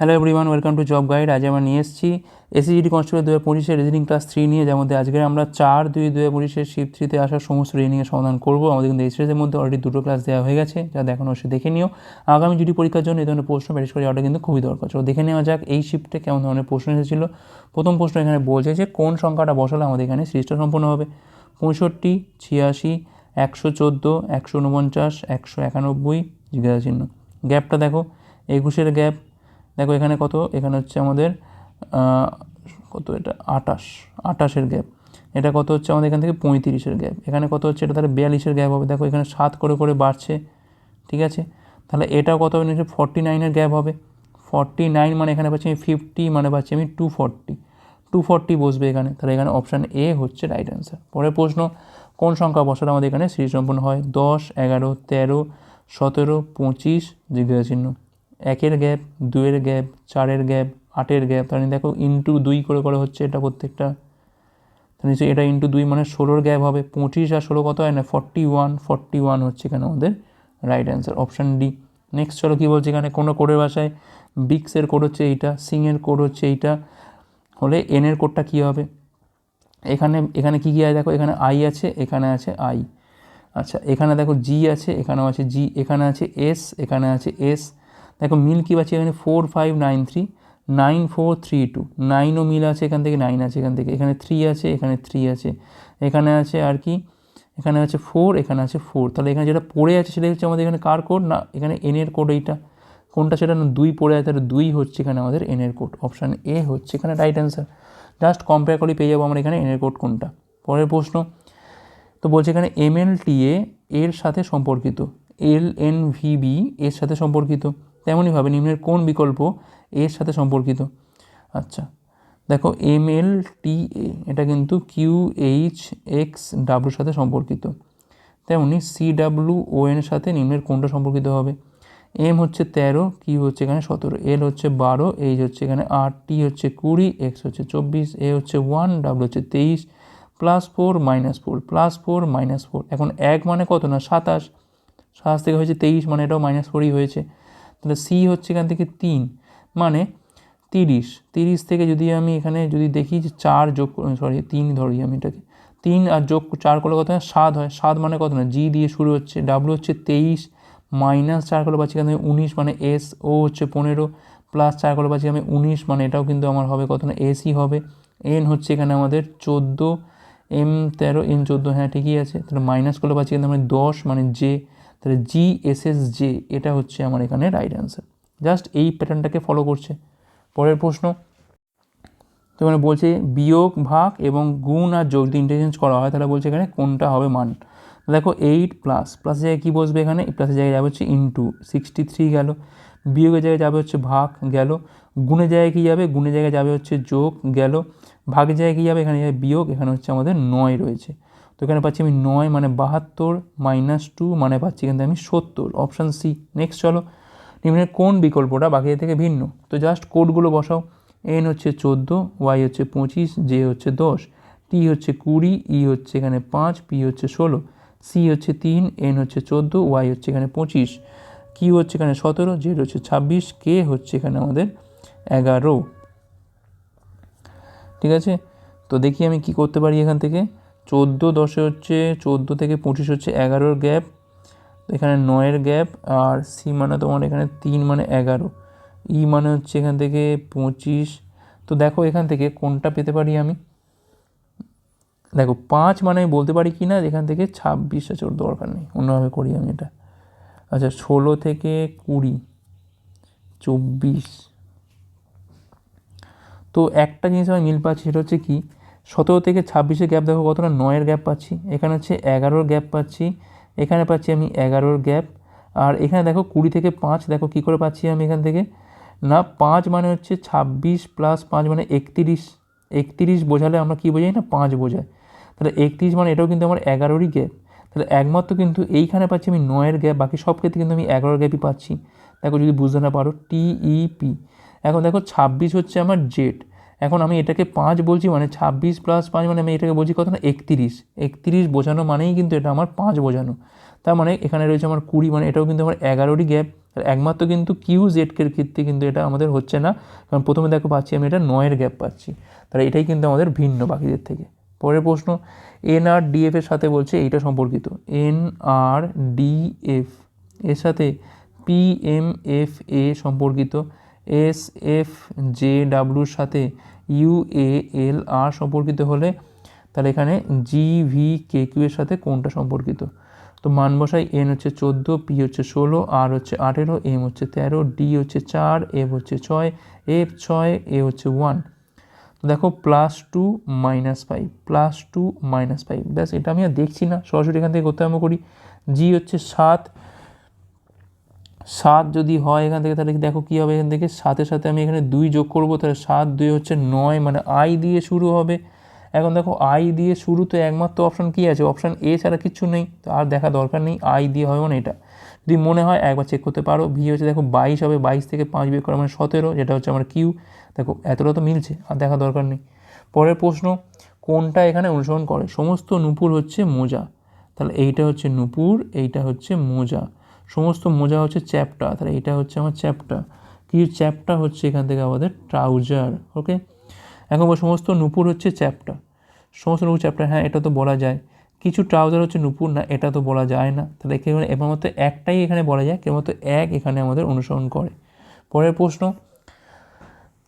Hello everyone welcome to job guide আজ আমরা নিয়ে এসেছি এসিজিডি কনস্টেবল দু হাজার পঁচিশের রিজনিং ক্লাস থ্রি নিয়ে, যার মধ্যে আজকে আমরা চার দুই দু হাজার পঁচিশের শিফট থ্রিতে আসা সমস্ত রিজনিংয়ের সমাধান করব। আমাদের কিন্তু এই সিরিজের মধ্যে অলরেডি দুটো ক্লাস দেওয়া হয়ে গেছে যা দেখানো অবশ্যই দেখে নিও। আগামী জিডি পরীক্ষার জন্য এই ধরনের প্রশ্ন প্র্যাকটিস করে যাওয়াটা কিন্তু খুবই দরকার। চলো দেখে নেওয়া যাক এই শিফটে কেমন ধরনের প্রশ্ন এসেছিল। প্রথম প্রশ্ন এখানে বলছে যে, কোন সংখ্যাটা বসালে আমাদের এখানে সিরিজটা সম্পূর্ণ হবে? পঁয়ষট্টি, ছিয়াশি, একশো চোদ্দ, একশো উনপঞ্চাশ, একশো একানব্বই জিজ্ঞাসা চিহ্ন গ্যাপটা দেখো। একুশের গ্যাপ দেখো এখানে কত? এখানে হচ্ছে আমাদের কত এটা? আটাশ আটাশের গ্যাপ এটা কত হচ্ছে আমাদের এখান থেকে? পঁয়ত্রিশের গ্যাপ এখানে কত হচ্ছে? এটা তাহলে বিয়াল্লিশের গ্যাপ হবে। দেখো এখানে সাত করে করে বাড়ছে। ঠিক আছে? তাহলে এটা কত হবে? ফর্টি নাইনের গ্যাপ হবে। ফর্টি নাইন মানে এখানে পাচ্ছি আমি ফিফটি মানে পাচ্ছি আমি টু ফর্টি টু ফর্টি বসবে এখানে। তাহলে এখানে অপশান এ হচ্ছে রাইট অ্যান্সার পরের প্রশ্ন, কোন সংখ্যা বসালে আমাদের এখানে সিরিজ সম্পন্ন হয়? দশ, এগারো, তেরো, সতেরো, পঁচিশ জিজ্ঞাসা চিহ্ন। একের গ্যাপ দুয়ের গ্যাপ, চারের গ্যাপ, আটের গ্যাপ তাহলে দেখো ইন্টু দুই করে করে হচ্ছে এটা প্রত্যেকটা। তাহলে নিশ্চয়ই এটা ইন্টু দুই মানে ষোলোর গ্যাপ হবে, পঁচিশ আর ষোলো কত হয় না? ফর্টি ওয়ান ফর্টি ওয়ান হচ্ছে এখানে আমাদের right answer option D next চলো কী বলছে এখানে? কোনো কোডের ভাষায় বিক্সের কোড হচ্ছে এইটা সিংয়ের কোড হচ্ছে এইটা, হলে এনের কোডটা কী হবে? এখানে এখানে কী কী আছে দেখো? এখানে আই আছে, এখানে আছে আই আচ্ছা এখানে দেখো জি আছে, এখানেও আছে জি এখানে আছে এস এখানে আছে এস দেখো মিল কী পাচ্ছি এখানে? Four five nine three nine four three two নাইনও মিল আছে এখান থেকে নাইন আছে এখান থেকে। এখানে থ্রি আছে, এখানে থ্রি আছে। এখানে আছে আর কি? এখানে আছে ফোর এখানে আছে ফোর তাহলে এখানে যেটা পড়ে আছে সেটা হচ্ছে আমাদের এখানে কার কোড না, এখানে এনের কোড এইটা। কোনটা সেটা না, দুই পড়ে আছে, তাহলে দুই হচ্ছে এখানে আমাদের এনের কোড অপশান এ হচ্ছে এখানে রাইট অ্যান্সার জাস্ট কম্পেয়ার করে পেয়ে যাব আমরা এখানে এনের কোড কোনটা। পরের প্রশ্ন। তো বলছে এখানে এমএলটিএ এর সাথে সম্পর্কিত। এল এন ভিবি এর সাথে সম্পর্কিত। তেমনইভাবে নিম্নের কোন বিকল্প এর সাথে সম্পর্কিত? আচ্ছা দেখো এম এল টি এ এটা কিন্তু কিউ এইচ এক্স ডাব্লুর সাথে সম্পর্কিত। তেমনি সি ডাব্লু ও এর সাথে নিম্নের কোনটা সম্পর্কিত হবে? এম হচ্ছে তেরো কিউ হচ্ছে এখানে সতেরো এল হচ্ছে বারো এইচ হচ্ছে এখানে আট টি হচ্ছে কুড়ি এক্স হচ্ছে চব্বিশ এ হচ্ছে ওয়ান ডাব্লু হচ্ছে তেইশ plus four minus four plus four minus four এখন এক মানে কত না? সাতাশ। সাতাশ থেকে হয়েছে তেইশ মানে এটাও মাইনাস ফোরই হয়েছে। তাহলে সি হচ্ছে এখান থেকে তিন মানে তিরিশ। তিরিশ থেকে যদি আমি এখানে যদি দেখি যে চার যোগ সরি তিন ধরি আমি এটাকে, তিন আর যোগ চার করলে কত হয়? সাত হয়। সাত মানে কত না? জি দিয়ে শুরু হচ্ছে। ডাব্লু হচ্ছে তেইশ মাইনাস চার করলে পাচ্ছি এখান উনিশ মানে এস ও হচ্ছে পনেরো প্লাস চার করলে পাচ্ছি আমি উনিশ মানে এটাও কিন্তু আমার হবে কত না? এসই হবে। এন হচ্ছে এখানে আমাদের চোদ্দ এম তেরো এন চোদ্দ হ্যাঁ ঠিকই আছে। তাহলে মাইনাস করলে পাচ্ছি কিন্তু মানে দশ মানে জে তাহলে জি এস এস জে এটা হচ্ছে আমার এখানে রাইট অ্যান্সার জাস্ট এই প্যাটার্নটাকে ফলো করছে। পরের প্রশ্ন তো এখানে বলছে বিয়োগ, ভাগ এবং গুণ আর যোগ ইন্টারচেঞ্জ করা হয় তাহলে বলছে এখানে কোনটা হবে মান। দেখো এইট প্লাস প্লাসের জায়গায় কী বসবে এখানে? প্লাসের জায়গায় যাবে হচ্ছে ইন্টু সিক্সটি থ্রি গেল। বিয়োগের জায়গায় যাবে হচ্ছে ভাগ গেল। গুণের জায়গায় কী যাবে? গুণের জায়গায় যাবে হচ্ছে যোগ গেল। ভাগের জায়গায় কী যাবে? এখানে যাবে বিয়োগ। এখানে হচ্ছে আমাদের নয় রয়েছে। তো এখানে পাচ্ছি আমি নয় মানে বাহাত্তর মাইনাস টু মানে পাচ্ছি থেকে আমি সত্তর। অপশান সি নেক্সট চলো। নিম্নের কোন বিকল্পটা? বাকিদের থেকে ভিন্ন। তো জাস্ট কোডগুলো বসাও। এন হচ্ছে চোদ্দ ওয়াই হচ্ছে পঁচিশ জে হচ্ছে দশ। টি হচ্ছে কুড়ি ই হচ্ছে এখানে পাঁচ পি হচ্ছে ষোলো। সি হচ্ছে তিন এন হচ্ছে চোদ্দ ওয়াই হচ্ছে এখানে পঁচিশ। কিউ হচ্ছে এখানে সতেরো জেড হচ্ছে ছাব্বিশ কে হচ্ছে এখানে আমাদের এগারো। ঠিক আছে? তো দেখি আমি কি করতে পারি এখান থেকে। চোদ্দ দশে হচ্ছে, চোদ্দ থেকে পঁচিশ হচ্ছে এগারোর গ্যাপ, এখানে নয়ের গ্যাপ, আর সি মানে তোমার এখানে তিন মানে এগারো, ই মানে হচ্ছে এখান থেকে পঁচিশ। তো দেখো এখান থেকে কোনটা পেতে পারি আমি? দেখো পাঁচ মানে আমি বলতে পারি কি না, এখান থেকে ছাব্বিশ আছে ওর দরকার নেই, অন্যভাবে করি আমি এটা। আচ্ছা ষোলো থেকে কুড়ি, চব্বিশ। তো একটা জিনিস আমি মিল পাচ্ছি, সেটা হচ্ছে কি সতেরো থেকে ছাব্বিশের গ্যাপ দেখো কতটা? নয়ের গ্যাপ পাচ্ছি। এখানে হচ্ছে এগারোর গ্যাপ পাচ্ছি। এখানে পাচ্ছি আমি এগারোর গ্যাপ। আর এখানে দেখো কুড়ি থেকে পাঁচ, দেখো কী করে পাচ্ছি আমি এখান থেকে? না, পাঁচ মানে হচ্ছে ছাব্বিশ প্লাস পাঁচ মানে একতিরিশ। একতিরিশ বোঝালে আমরা কী বোঝাই না? পাঁচ বোঝায়। তাহলে একত্রিশ মানে এটাও কিন্তু আমার এগারোরই গ্যাপ। তাহলে একমাত্র কিন্তু এইখানে পাচ্ছি আমি নয়ের গ্যাপ, বাকি সব ক্ষেত্রে কিন্তু আমি এগারোর গ্যাপই পাচ্ছি। দেখো যদি বুঝতে না পারো টিইপি এখন দেখো ছাব্বিশ হচ্ছে আমার জেড এখন আমি এটাকে পাঁচ বলছি মানে ছাব্বিশ প্লাস পাঁচ মানে আমি এটাকে বলছি কত না? একতিরিশ। একতিরিশ বোঝানো মানেই কিন্তু এটা আমার পাঁচ বোঝানো। তার মানে এখানে রয়েছে আমার কুড়ি মানে এটাও কিন্তু আমার এগারোরই গ্যাপ আর একমাত্র কিন্তু কিউ জেডকের ক্ষেত্রে কিন্তু এটা আমাদের হচ্ছে না। কারণ প্রথমে দেখো পাচ্ছি আমি এটা নয়ের গ্যাপ পাচ্ছি। তাহলে এটাই কিন্তু আমাদের ভিন্ন বাকিদের থেকে। পরের প্রশ্ন এন আর ডিএফ এর সাথে বলছে এইটা সম্পর্কিত। এন আর ডিএফ এর সাথে পি এম এফ এ সম্পর্কিত। এস, এফ, জে ডাব্লুর সাথে ইউ, এ, এল, আর সম্পর্কিত হলে তাহলে এখানে জি ভি কে কিউ এর সাথে কোনটা সম্পর্কিত? তো মান বসাই এন হচ্ছে চোদ্দ পি হচ্ছে ষোলো আর হচ্ছে আঠেরো এম হচ্ছে তেরো ডি হচ্ছে চার এফ হচ্ছে ছয় এফ ছয় এ হচ্ছে ওয়ান তো দেখো plus two minus five plus two minus five ব্যাস, এটা আমি আর দেখছি না। সরাসরি এখান থেকে করতে আরম্ভ করি। জি হচ্ছে সাত সাত যদি হয় এখান থেকে, তাহলে দেখো কী হবে এখান থেকে? সাতের সাথে আমি এখানে দুই যোগ করব, তাহলে সাত দুই হচ্ছে নয় মানে আই দিয়ে শুরু হবে। এখন দেখো, আই দিয়ে শুরুতে একমাত্র অপশান কী আছে? অপশান এ ছাড়া কিচ্ছু নেই, তো আর দেখা দরকার নেই, আই দিয়ে হবে মানে এটা। যদি মনে হয়, একবার চেক করতে পারো। ভি হচ্ছে দেখো বাইশ হবে, বাইশ থেকে পাঁচ বিয়োগ করা মানে সতেরো, যেটা হচ্ছে আমার কিউ দেখো, এতটা তো মিলছে, আর দেখা দরকার নেই। পরের প্রশ্ন, কোনটা এখানে অনুসরণ করে? সমস্ত নুপুর হচ্ছে মোজা। তাহলে এইটা হচ্ছে নুপুর, এইটা হচ্ছে মোজা। সমস্ত মোজা হচ্ছে চ্যাপটা, তাহলে এটা হচ্ছে আমার চ্যাপটা। কি চ্যাপটা হচ্ছে এখান থেকে আমাদের? Trouser, okay? এখন সমস্ত নুপুর হচ্ছে চ্যাপটা। সমস্ত নুপুর চ্যাপটা হ্যাঁ এটা তো বলা যায়। কিছু ট্রাউজার হচ্ছে নুপুর, না, এটা তো বলা যায় না। তাহলে এবার মতো একটাই এখানে বলা যায় কেবলমাত্র এক এখানে আমাদের অনুসরণ করে। পরের প্রশ্ন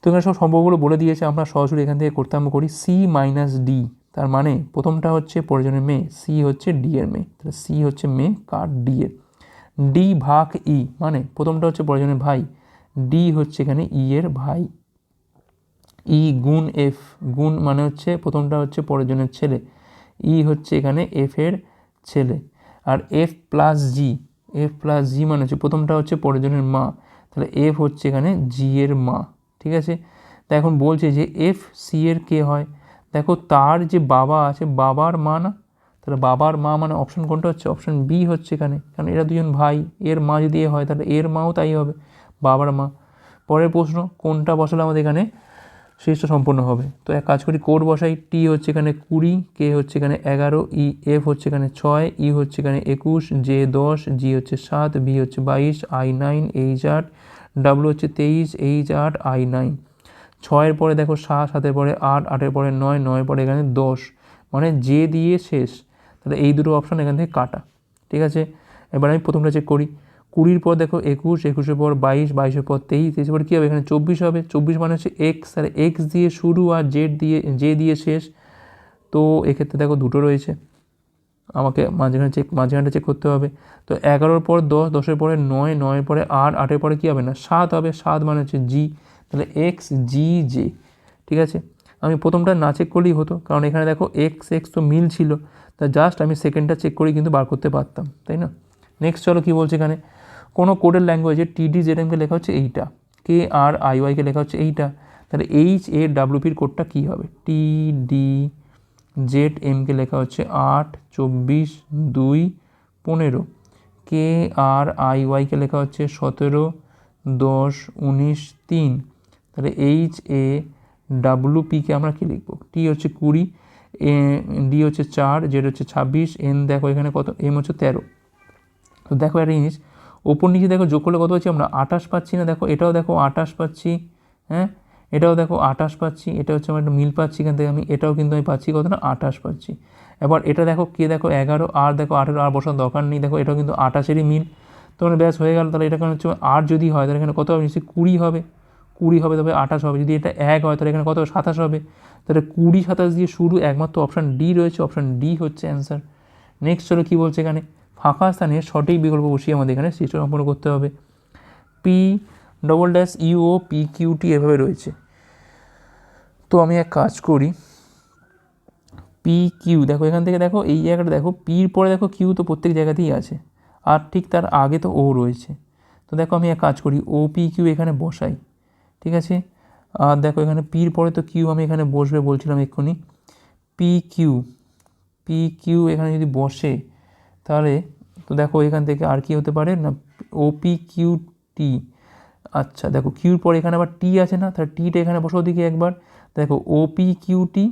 তো এখানে সব সম্পর্কগুলো বলে দিয়েছে, আমরা সরাসরি এখান থেকে করতে আমরা করি সি মাইনাস ডি তার মানে প্রথমটা হচ্ছে প্রয়োজনের মেয়ে সি হচ্ছে ডি এর মেয়ে। তাহলে সি হচ্ছে মেয়ে, কার ডি এর? ডি ভাগ ই মানে প্রথমটা হচ্ছে প্রয়োজনের ভাই। ডি হচ্ছে এখানে ই এর ভাই। ই গুণ এফ গুণ মানে হচ্ছে প্রথমটা হচ্ছে প্রয়োজনের ছেলে। ই হচ্ছে এখানে এফ এর ছেলে। আর F plus G F plus G মানে হচ্ছে প্রথমটা হচ্ছে প্রয়োজনের মা। তাহলে এফ হচ্ছে এখানে জি এর মা, ঠিক আছে? তা এখন বলছে যে এফ সি এর কে হয়? দেখো তার যে বাবা আছে, বাবার মা না? তাহলে বাবার মা মানে অপশন কোনটা হচ্ছে? অপশন বি হচ্ছে এখানে। কারণ এরা দুজন ভাই, এর মা যদি হয়, তাহলে এর মাও তাই হবে, বাবার মা। পরের প্রশ্ন, কোনটা বসালে আমাদের এখানে শেষটা সম্পূর্ণ হবে? তো এক কাজ করি, কোড বসাই টি হচ্ছে এখানে কুড়ি কে হচ্ছে এখানে এগারো ই এফ হচ্ছে এখানে ছয় ই হচ্ছে এখানে একুশ জে দশ জি হচ্ছে সাত বি হচ্ছে বাইশ আই নাইন এইচ আট ডাব্লু হচ্ছে তেইশ এইচ আট আই নাইন ছয়ের পরে দেখো সাত, সাতের পরে আট, আটের পরে নয়, নয়ের পরে এখানে দশ। মানে যে দিয়ে শেষ। তাহলে এই দুটো অপশান এখান থেকে কাটা, ঠিক আছে? এবার আমি প্রথমটা চেক করি। কুড়ির পর দেখো একুশ, একুশের পর বাইশ, বাইশের পর তেইশ, তেইশের পর কী হবে? এখানে চব্বিশ হবে। চব্বিশ মানে হচ্ছে এক্স আর এক্স দিয়ে শুরু আর জেড দিয়ে জে দিয়ে শেষ। তো এক্ষেত্রে দেখো দুটো রয়েছে। আমাকে মাঝখানে চেক মাঝখানটা চেক করতে হবে। তো এগারোর পর দশ, দশের পরে নয়, নয়ের পরে আট, আটের পরে কী হবে না? সাত হবে। সাত মানে হচ্ছে জি তাহলে এক্স জি জে ঠিক আছে? আমি প্রথমটা না চেক করলেই হতো, কারণ এখানে দেখো এক্স এক্স তো মিল ছিল। তা জাস্ট আমি সেকেন্ডটা চেক করেই কিন্তু বার করতে পারতাম, তাই না? নেক্সট চলো কী বলছে এখানে? কোনো কোডের ল্যাঙ্গুয়েজে টিডি জেডএমকে লেখা হচ্ছে এইটা কে আর আই ওয়াইকে লেখা হচ্ছে এইটা, তাহলে এইচ এ ডাব্লিউপির কোডটা কী হবে? টি ডি জেড এমকে লেখা হচ্ছে আট, চব্বিশ, দুই, পনেরো কে আর আই ওয়াইকে লেখা হচ্ছে সতেরো, দশ, উনিশ, তিন, তাহলে এইচ এ ডাব্লু পিকে আমরা কী লিখব? টি হচ্ছে কুড়ি ডি হচ্ছে চার জেড হচ্ছে ছাব্বিশ এন দেখো এখানে কত এম হচ্ছে তেরো। তো দেখো একটা জিনিস, ওপর নিচে দেখো যোগ করলে কত পাচ্ছি আমরা? আটাশ পাচ্ছি না, দেখো এটাও দেখো আটাশ পাচ্ছি হ্যাঁ? এটাও দেখো আটাশ পাচ্ছি, এটা হচ্ছে আমার একটা মিল পাচ্ছি এখান থেকে আমি, এটাও কিন্তু আমি পাচ্ছি কত না? আটাশ পাচ্ছি। এবার এটা দেখো কে দেখো? এগারো, আর দেখো আঠেরো, আর বসার দরকার নেই, দেখো এটাও কিন্তু আটাশেরই মিল। তো মানে ব্যাস হয়ে গেল, তাহলে এটা কেন হচ্ছে? আর যদি হয়, তাহলে এখানে কত হবে? নিশ্চয়ই কুড়ি হবে। কুড়ি হবে, তবে আঠাশ হবে। যদি এটা এক হয়, তাহলে এখানে কত? সাতাশ হবে। তাহলে কুড়ি, সাতাশ দিয়ে শুরু একমাত্র অপশান ডি রয়েছে। অপশান ডি হচ্ছে অ্যান্সার নেক্সট চলো কী বলছে এখানে? ফাঁকা স্থানে সঠিক বিকল্প বসিয়ে আমাদের এখানে সৃষ্ট সম্পন্ন করতে হবে। P double dash U O P Q T এভাবে রয়েছে। তো আমি এক কাজ করি। পি কিউ দেখো এখান থেকে দেখো, এই জায়গাটা দেখো পির পরে দেখো কিউ তো প্রত্যেক জায়গাতেই আছে। আর ঠিক তার আগে তো ও রয়েছে। তো দেখো আমি এক কাজ করি ও পি কিউ এখানে বসাই। ঠিক আছে? আর দেখো এখানে পির পরে তো কিউ আমি এখানে বসবে বলছিলাম এক্ষুনি। পি কিউ পি কিউ এখানে যদি বসে, তাহলে তো দেখো এখান থেকে আর কি হতে পারে না ওপি কিউ টি আচ্ছা দেখো কিউর পরে এখানে আবার টি আছে না? তাহলে টিটা এখানে বসো দিকে একবার। দেখো O P Q T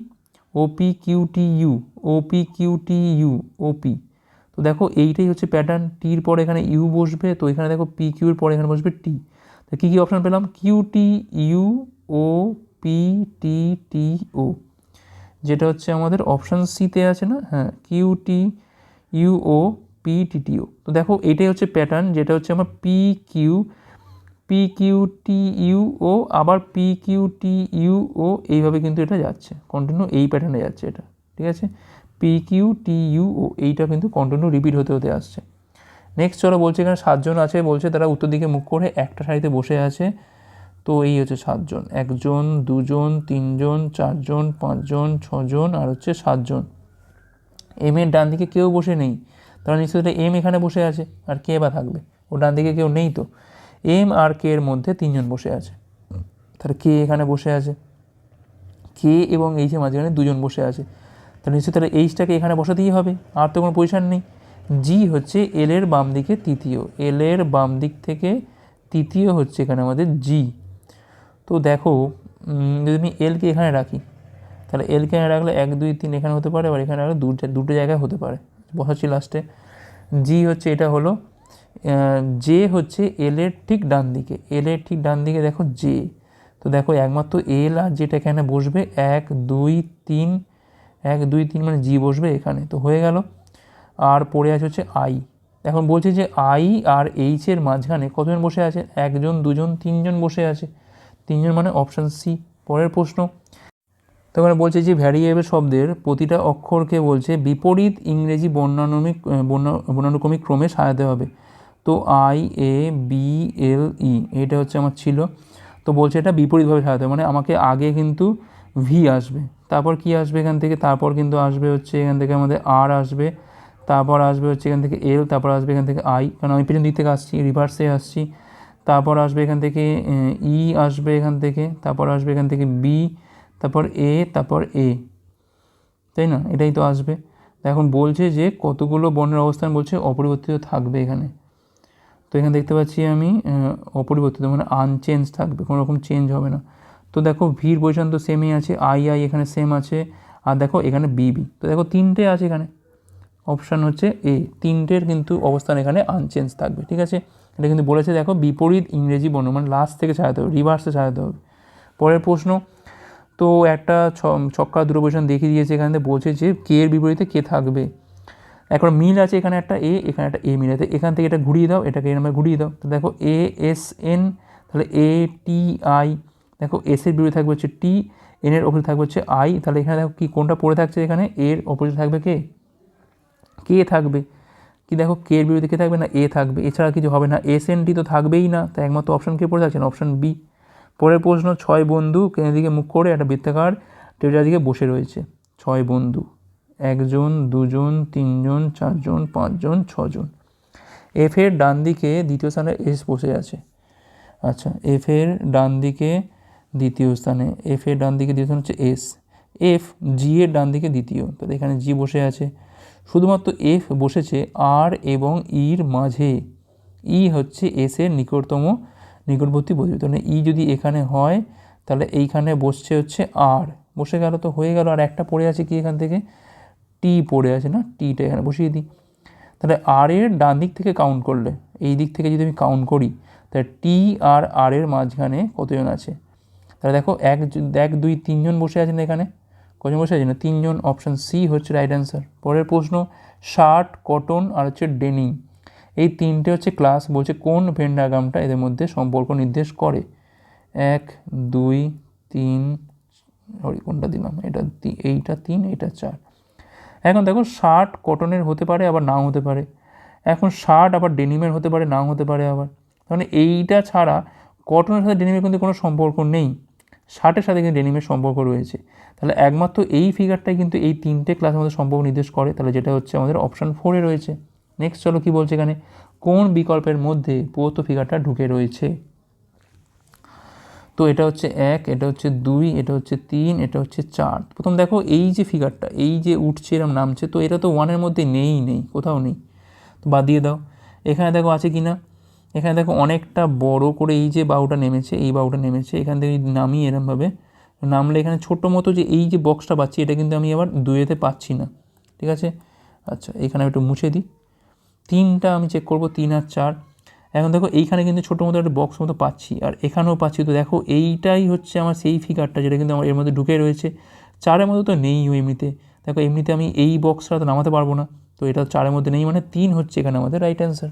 O P Q T U O P Q T U O P তো দেখো এইটাই হচ্ছে প্যাটার্ন টির পরে এখানে ইউ বসবে, তো এখানে দেখো পি কিউর পরে এখানে বসবে টি তো কী কী অপশান পেলাম? Q T U O P T T O যেটা হচ্ছে আমাদের অপশান সিতে আছে না? হ্যাঁ Q T U O P T T O তো দেখো এটাই হচ্ছে প্যাটার্ন যেটা হচ্ছে আমার P Q P Q T U O আবার P Q T U O এইভাবে কিন্তু এটা যাচ্ছে। কন্টিনিউ এই প্যাটার্নে যাচ্ছে এটা, ঠিক আছে? P Q T U O এইটা কিন্তু কন্টিনিউ রিপিট হতে হতে আসছে। নেক্সট চলো বলছে এখানে সাতজন আছে, বলছে তারা উত্তর দিকে মুখ করে একটা সারিতে বসে আছে। তো এই হচ্ছে সাতজন, একজন, দুজন, তিনজন, চারজন, পাঁচজন, ছজন আর হচ্ছে সাতজন। এম এর ডান দিকে কেউ বসে নেই, তাহলে নিশ্চয়ই এম এখানে বসে আছে, আর কে বা থাকবে? ও ডান দিকে কেউ নেই তো। এম আর কে এর মধ্যে তিনজন বসে আছে। তাহলে কে এখানে বসে আছে। কে এবং এইচের মাঝখানে দুজন বসে আছে। তাহলে নিশ্চয়ই তাহলে এইচটাকে এখানে বসাতেই হবে, আর তো কোনো পজিশন নেই। জি হচ্ছে এল এর বাম দিকে তৃতীয়। এল এর বাম দিক থেকে তৃতীয় হচ্ছে এখানে আমাদের জি তো দেখো যদি আমি এলকে এখানে রাখি, তাহলে এলকে এখানে রাখলে এক, দুই, তিন এখানে হতে পারে, আবার এখানে রাখলে দুটো দুটো জায়গায় হতে পারে। বসাচ্ছি লাস্টে জি হচ্ছে, এটা হলো জে হচ্ছে এল এর ঠিক ডান দিকে। এল এর ঠিক ডান দিকে দেখো জে তো দেখো, একমাত্র এল আর যেটা এখানে বসবে, এক, দুই, তিন, এক, দুই, তিন মানে জি বসবে এখানে। তো হয়ে গেল। আর পড়ে আছে হচ্ছে আই এখন বলছে যে আই আর এইচ এর মাঝখানে কতজন বসে আছে? একজন, দুজন, তিনজন বসে আছে। তিনজন মানে অপশান সি পরের প্রশ্ন। তারপরে বলছে যে ভ্যারিয়েবল শব্দের প্রতিটা অক্ষরকে বলছে বিপরীত ইংরেজি বর্ণানুমিক বর্ণানুক্রমিক ক্রমে সাজাতে হবে। তো আই এ বি এল ই এটা হচ্ছে আমার ছিল। তো বলছে এটা বিপরীতভাবে সাজাতে হবে। মানে আমাকে আগে কিন্তু ভি আসবে। তারপর কি আসবে এখান থেকে? তারপর কিন্তু আসবে হচ্ছে এখান থেকে আমাদের আর আসবে। তারপর আসবে হচ্ছে এখান থেকে এল তারপর আসবে এখান থেকে আই কারণ আমি পেছন দিক থেকে আসছি রিভার্সে আসছি। তারপর আসবে এখান থেকে ই আসবে এখান থেকে, তারপর আসবে এখান থেকে বি তারপর এ তারপর এ তাই না? এটাই তো আসবে। এখন বলছে যে কতগুলো বর্ণের অবস্থান বলছে অপরিবর্তিত থাকবে এখানে। তো এখানে দেখতে পাচ্ছি আমি অপরিবর্তিত মানে আনচেঞ্জ থাকবে, কোনো রকম চেঞ্জ হবে না। তো দেখো পজিশন তো সেমই আছে আই আই এখানে সেম আছে, আর দেখো এখানে বিবি তো দেখো তিনটে আছে এখানে। অপশান হচ্ছে এ তিনটের কিন্তু অবস্থান এখানে আনচেঞ্জ থাকবে, ঠিক আছে? এটা কিন্তু বলেছে, দেখো, বিপরীত ইংরেজি বর্ণ মানে লাস্ট থেকে সাজাতে হবে রিভার্সে সাজাতে হবে। পরের প্রশ্ন, তো একটা ছক্কা দুটো দেখিয়ে দিয়েছে এখানে, বলছে যে কে এর বিপরীতে কে থাকবে। এখন মিল আছে এখানে একটা এ এখানে একটা এ মিল আছে। এখান থেকে এটা ঘুরিয়ে দাও, এটাকে এর নামে ঘুরিয়ে দাও। তো দেখো এ এস এন তাহলে এ টি আই দেখো এস এর বিপরীতে থাকবে হচ্ছে টি এন এর ওপরে থাকবে হচ্ছে আই তাহলে এখানে দেখো কি, কোনটা পড়ে থাকছে এখানে? এর অপোজিট থাকবে কে কে থাকবে? কি দেখো, কে এর বিরুদ্ধে কে থাকবে না? এ থাকবে। এছাড়া কিছু হবে না। এস এন টি তো থাকবেই না। তাই একমাত্র অপশন কে পড়ে থাকছে না অপশন বি পরের প্রশ্ন, ছয় বন্ধু কেনের দিকে মুখ করে একটা বৃত্তাকার টেবিলের দিকে বসে রয়েছে। ছয় বন্ধু। একজন, দুজন, তিনজন, চারজন, পাঁচজন, ছজন। এফ এর ডান দিকে দ্বিতীয় স্থানে এস বসে আছে। আচ্ছা এফ এর ডান দিকে দ্বিতীয় স্থানে এফ এর ডান দিকে দ্বিতীয় স্থান হচ্ছে এস এফ জি এর ডান দিকে দ্বিতীয়। তাহলে এখানে জি বসে আছে। শুধুমাত্র এফ বসেছে আর এবং ইর মাঝে। ই হচ্ছে এস এর নিকটতম, নিকটবর্তী বস্তু মানে ই যদি এখানে হয়, তাহলে এইখানে বসছে হচ্ছে আর। বসে গেল তো, হয়ে গেল, আর একটা পড়ে আছে কি এখান থেকে? টি পড়ে আছে না? টিটা এখানে বসিয়ে দিই। তাহলে আর এর ডান দিক থেকে কাউন্ট করলে, এই দিক থেকে যদি আমি কাউন্ট করি, তাহলে টি আর আর এর মাঝখানে কতজন আছে? তাহলে দেখো, এক এক দুই, তিনজন বসে আছেন এখানে। কজন বসে আছেন না তিনজন অপশান সি হচ্ছে রাইট অ্যান্সার পরের প্রশ্ন, শার্ট, কটন আর হচ্ছে ডেনিম। এই তিনটে হচ্ছে ক্লাস বলছে কোন ভেন ডায়াগ্রামটা এদের মধ্যে সম্পর্ক নির্দেশ করে? এক, দুই, তিন সরি কোনটা দিলাম? এটা এইটা তিন, এইটা চার। এখন দেখো, শার্ট কটনের হতে পারে, আবার নাও হতে পারে। এখন শার্ট আবার ডেনিমের হতে পারে, নাও হতে পারে আবার। মানে এইটা ছাড়া কটনের সাথে ডেনিমের কিন্তু কোনো সম্পর্ক নেই। শার্টের সাথে কিন্তু ডেনিমের সম্পর্ক রয়েছে। তাহলে একমাত্র এই ফিগারটাই কিন্তু এই তিনটে ক্লাসের মধ্যে সম্পর্ক নির্দেশ করে। তাহলে যেটা হচ্ছে আমাদের অপশান ফোরে রয়েছে। নেক্সট চলো কি বলছে এখানে? কোন বিকল্পের মধ্যে প্রত ফিগারটা ঢুকে রয়েছে? তো এটা হচ্ছে এক, এটা হচ্ছে দুই, এটা হচ্ছে তিন, এটা হচ্ছে চার। প্রথম দেখো এই যে ফিগারটা এই যে উঠছে এরম নামছে, তো এটা তো ওয়ানের মধ্যে নেই নেই, কোথাও নেই। তো বাদ দিয়ে দাও। এখানে দেখো আছে কি না এখানে দেখো অনেকটা বড় করে এই যে বাহুটা নেমেছে, এই বাহুটা নেমেছে, এখান থেকে নামি এরমভাবে নামলে এখানে ছোট মতো যে এই যে বক্সটা পাচ্ছি, এটা কিন্তু আমি আবার দুয়েতে পাচ্ছি না, ঠিক আছে? আচ্ছা এখানে আমি একটু মুছে দিই। তিনটা আমি চেক করব, তিন আর চার। এখন দেখো এইখানে কিন্তু ছোটো মতো একটা বক্স মতো পাচ্ছি, আর এখানেও পাচ্ছি। তো দেখো এইটাই হচ্ছে আমার সেই ফিগারটা যেটা কিন্তু আমার এর মধ্যে ঢুকে রয়েছে। চারের মধ্যে তো নেই এমনিতে। দেখো এমনিতে আমি এই বক্সটা তো নামাতে পারব না। তো এটা চারের মধ্যে নেই মানে তিন হচ্ছে এখানে আমাদের রাইট অ্যান্সার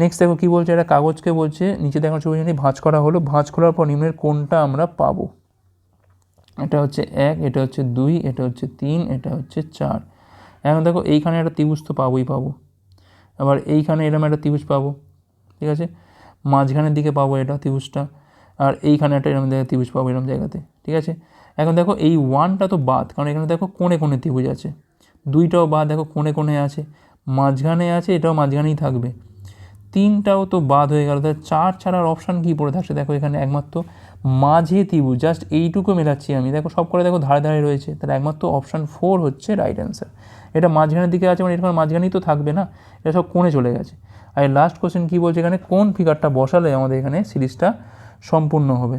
নেক্সট দেখো কী বলছে? এটা কাগজকে বলছে, নিচে দেখো ছবি জানি ভাঁজ করা হলো, ভাঁজ করার পর নিম্নের কোনটা আমরা পাবো। এটা হচ্ছে এক, এটা হচ্ছে দুই, এটা হচ্ছে তিন, এটা হচ্ছে চার। এখন দেখো এইখানে একটা ত্রিভুজ তো পাবোই পাবো। আবার এইখানে এরকম একটা ত্রিভুজ পাবো, ঠিক আছে? মাঝখানের দিকে পাবো এটা ত্রিভুজটা, আর এইখানে একটা এরকম জায়গায় ত্রিভুজ পাবো এরকম জায়গাতে, ঠিক আছে? এখন দেখো এই ওয়ানটা তো বাদ, কারণ এখানে দেখো কোণে কোণে ত্রিভুজ আছে। দুইটাও বাদ, দেখো কোণে কোণে আছে। মাঝখানে আছে, এটাও মাঝখানেই থাকবে। তিনটাও তো বাদ হয়ে গেল। তাহলে চার ছাড়ার অপশান কী পড়ে থাকছে? দেখো এখানে একমাত্র মাঝে ত্রিভুজ জাস্ট এইটুকু মেলাচ্ছি আমি। দেখো সব করে দেখো ধারে ধারে রয়েছে। তাহলে একমাত্র অপশান ফোর হচ্ছে রাইট অ্যান্সার এটা মাঝখানের দিকে আছে মানে এরকম মাঝখানেই তো থাকবে না। এটা সব কোণে চলে গেছে। আর লাস্ট কোশ্চেন কী বলছে এখানে? কোন ফিগারটা বসালে আমাদের এখানে সিরিজটা সম্পূর্ণ হবে?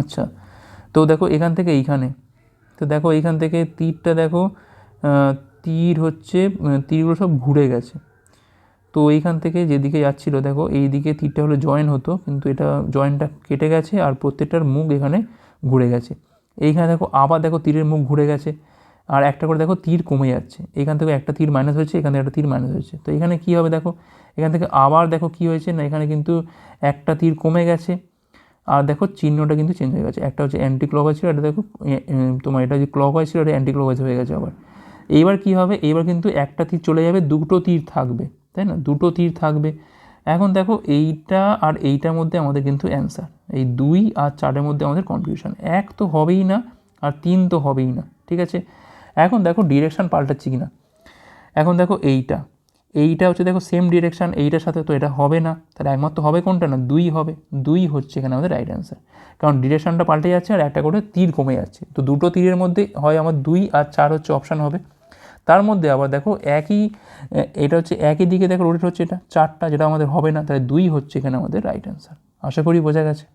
আচ্ছা তো দেখো এখান থেকে এইখানে। তো দেখো এইখান থেকে তীরটা দেখো তীর হচ্ছে তীরগুলো সব ঘুরে গেছে। তো এইখান থেকে যেদিকে যাচ্ছিল, দেখো এই দিকে তীরটা হলো জয়েন হতো, কিন্তু এটা জয়েনটা কেটে গেছে আর প্রত্যেকটার মুখ এখানে ঘুরে গেছে। এইখানে দেখো, আবার দেখো তীরের মুখ ঘুরে গেছে। আর একটা করে দেখো তীর কমে যাচ্ছে। এখান থেকে একটা তীর মাইনাস হয়েছে, এখান থেকে একটা তীর মাইনাস হয়েছে। তো এখানে কী হবে দেখো? এখান থেকে আবার দেখো কী হয়েছে? না, এখানে কিন্তু একটা তীর কমে গেছে। আর দেখো চিহ্নটা কিন্তু চেঞ্জ হয়ে গেছে। একটা হচ্ছে অ্যান্টি ক্লক ছিল এটা দেখো তোমার এটা যে ক্লক ছিল, এটা অ্যান্টি ক্লক হয়ে গেছে আবার। এইবার কী হবে? এইবার কিন্তু একটা তীর চলে যাবে, দুটো তীর থাকবে। তাই না? দুটো তীর থাকবে। এখন দেখো এইটা আর এইটার মধ্যে আমাদের কিন্তু অ্যান্সার এই দুই আর চারের মধ্যে আমাদের কনফিউশন এক তো হবেই না আর তিন তো হবেই না, ঠিক আছে? এখন দেখো ডিরেকশান পাল্টাচ্ছি কি না এখন দেখো এইটা। এইটা হচ্ছে দেখো সেম ডিরেকশান এইটার সাথে তো এটা হবে না। তাহলে একমাত্র হবে কোনটা না? দুই হবে। দুই হচ্ছে এখানে আমাদের রাইট অ্যান্সার কারণ ডিরেকশানটা পাল্টে যাচ্ছে আর একটা করে তীর কমে যাচ্ছে। তো দুটো তীরের মধ্যে হয় আমার দুই আর চার হচ্ছে অপশান হবে। তার মধ্যে আবার দেখো একই, এটা হচ্ছে একই দিকে দেখো রোটেট হচ্ছে এটা, চারটা যেটা আমাদের হবে না, তাহলে দুই হচ্ছে এখানে আমাদের রাইট অ্যান্সার আশা করি বোঝা গেছে।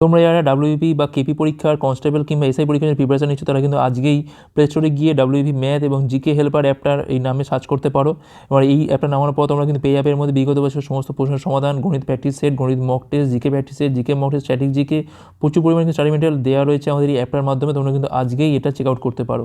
তোমরা যারা ডাব্লিউপি বা কেপি পরীক্ষার কনস্টেবল কিংবা এসআই পরীক্ষার প্রিপারেশন নিচ্ছ, তারা কিন্তু আজকেই প্লে স্টোরে গিয়ে ডাব্লিউপি ম্যাথ এবং জিকে হেল্পার অ্যাপটার এই নামে সার্চ করতে পারো। এবার এই অ্যাপটা নামানোর পর তোমরা কিন্তু পেয়ে অ্যাপের মধ্যে বিগত বছর সমস্ত প্রশ্নের সমাধান, গণিত প্র্যাকটিস সেট গণিত mock test GK practice set GK mock test static GK প্রচুর পরিমাণে স্টাডি মেটেরিয়াল দেওয়া রয়েছে আমাদের এই অ্যাপটার মাধ্যমে, তোমরা কিন্তু আজকেই এটা চেক আউট করতে পারো।